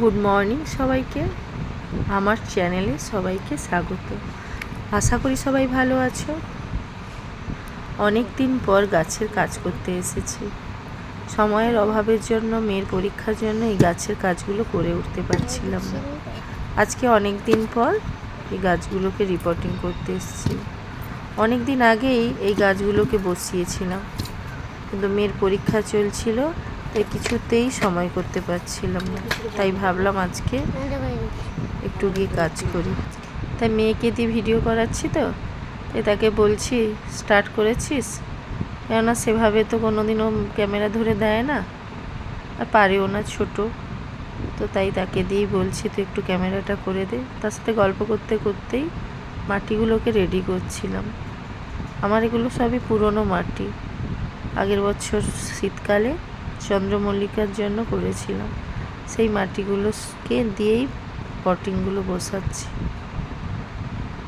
Good morning সবাইকে। আমার চ্যানেলে সবাইকে স্বাগত। আশা করি সবাই ভালো আছো। অনেক দিন পর গাছের কাজ করতে এসেছি। সময়ের অভাবের জন্য, মেয়ের পরীক্ষার জন্য এই গাছের কাজগুলো করে উঠতে পারছিলাম না। আজকে অনেক দিন পর এই গাছগুলোকে রিপোর্টিং করতে এসেছি। অনেক দিন আগেই এই গাছগুলোকে বসিয়েছিলাম। কিন্তু মেয়ের পরীক্ষা চলছিল তাই কিছুতেই সময় করতে পারছিলাম না। তাই ভাবলাম আজকে একটু গিয়ে কাজ করি। তাই মেয়েকে দিয়ে ভিডিও করাচ্ছি তো। তাই তাকে বলছি, স্টার্ট করেছিস? কেননা সেভাবে তো কোনোদিনও ক্যামেরা ধরে দেয় না। আর পারেও না ছোট। তো তাই তাকে দিয়েই বলছি, তুই একটু ক্যামেরাটা করে দে। তার সাথে গল্প করতে করতেই মাটিগুলোকে রেডি করছিলাম। আমার এগুলো সবই পুরনো মাটি। আগের বছর শীতকালে চন্দ্রমল্লিকার জন্য করেছিলাম। সেই মাটিগুলোকে দিয়েই পটিংগুলো বসাচ্ছি।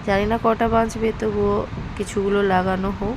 জানি না কটা বাঁচবে, তবুও কিছুগুলো লাগানো হোক।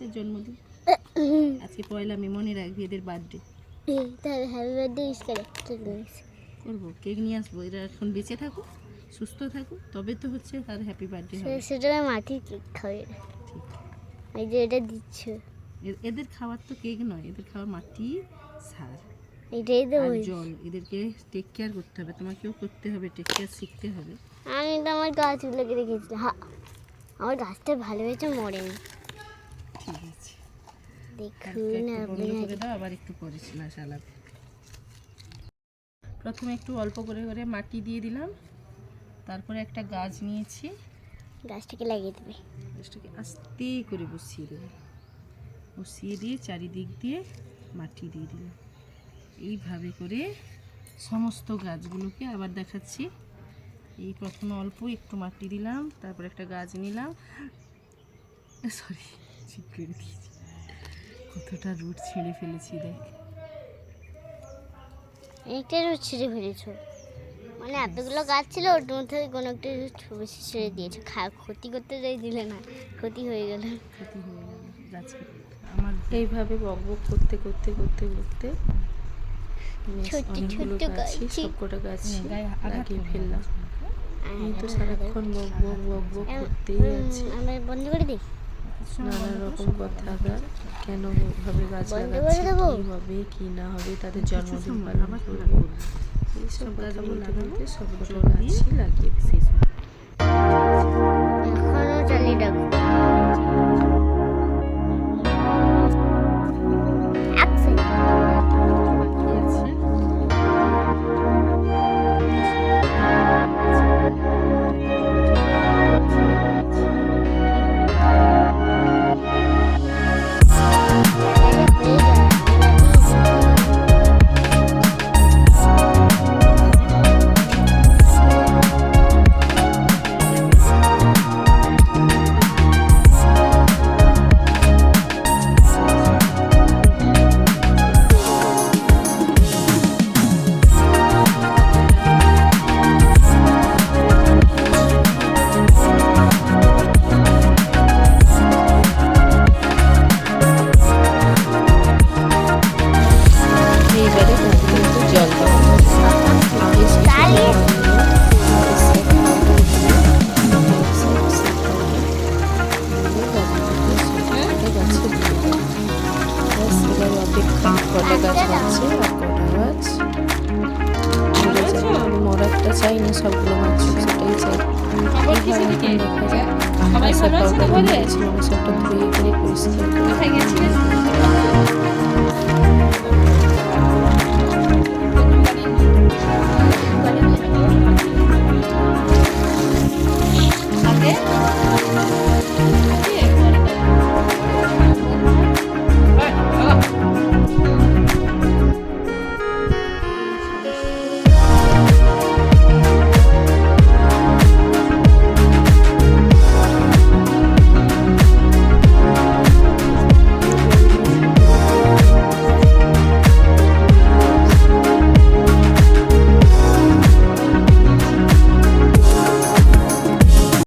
সেদিন থেকেই তো জন্মদিন। আজকে পয়লা মে মনে রাখবি এদের বার্থডে। তাহলে হ্যাপি বার্থডে করব কেক নিয়ে আসব। এরা এখন বেঁচে থাকুক সুস্থ থাকুক তবে তো হচ্ছে তার হ্যাপি বার্থডে হবে। সেটা মাটির কেক খাবে। এই যে এটা দিচ্ছ। এদের খাওয়ার তো কেক নয় এদের খাওয়ার মাটি সার। এটাই তো জল এদেরকে টেক কেয়ার করতে হবে। তোমাকেও করতে হবে টেক কেয়ার শিখতে হবে। আমি তো আমার গাছগুলোকে রেখেছি হ্যাঁ আমার গাছটা ভালো হয়েছে মরেনি। দেখুন আবার একটু না চালাবে প্রথমে একটু অল্প করে করে মাটি দিয়ে দিলাম। তারপরে একটা গাছ নিয়েছি। গাছটাকে লাগিয়ে দেবে। গাছটাকে আস্তে করে বসিয়ে দেবো। বসিয়ে দিয়ে চারিদিক দিয়ে মাটি দিয়ে দিলাম। এইভাবে করে সমস্ত গাছগুলোকে আবার দেখাচ্ছি। এই প্রথমে অল্প একটু মাটি দিলাম তারপর একটা গাছ নিলাম। সরি ঠিক করে দিয়েছি। কতটা রুট ছেড়ে ফেলেছি দেখ। একটা রোজ ছিঁড়ে ফেলেছ। মানে এতগুলো গাছ ছিল ওর মধ্যে কোনো একটা বেশি ছেড়ে দিয়েছ। খা ক্ষতি করতে যাই দিলে না ক্ষতি হয়ে গেল। ক্ষতি হয়ে গেল গাছের আমার এইভাবে বক বক করতে করতে করতে করতে অনেকগুলো। সবকটা গাছ লাগিয়ে ফেললাম। এই তো সারাক্ষণ বক বক বক বক করতেই আছে। আমরা বন্ধ করে দিই। নানা রকম কথা কেন ভাবে গাছ লাগাচ্ছি? কি হবে কি না হবে তাদের জন্মদিন পালন করব। এইসব কথা বলতে বলতে সবগুলো গাছই লাগিয়ে কটা গাছ আছে আর কটা গাছ মরে যাবে। আমি মরারটা চাই না সবগুলো গাছ সেটাই চাই দেখা ভালো আছে তো পাওয়াটা ঘরে? দিয়েছিল, সবটা ধুয়ে করে পরিষ্কার করে